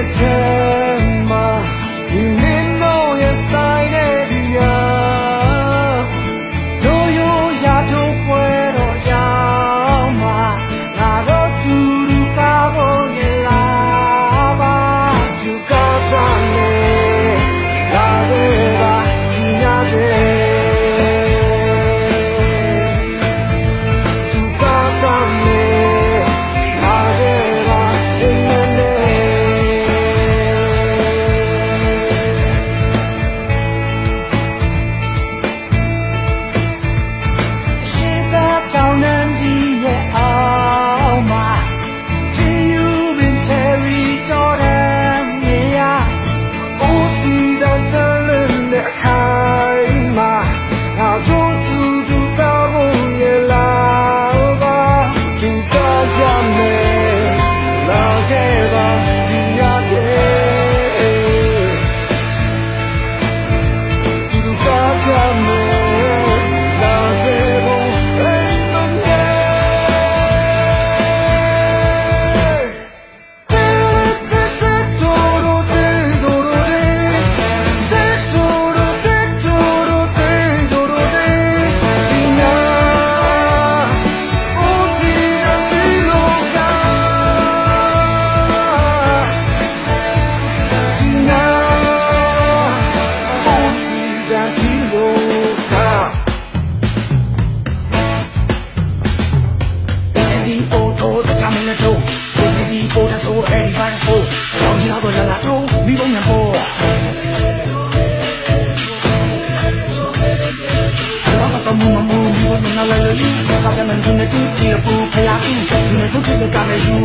again. မမမမမနာလာလို့ရှိတယ်ကပြန်နေတူတီပူခရစီနေတူတီကမယ်ယူ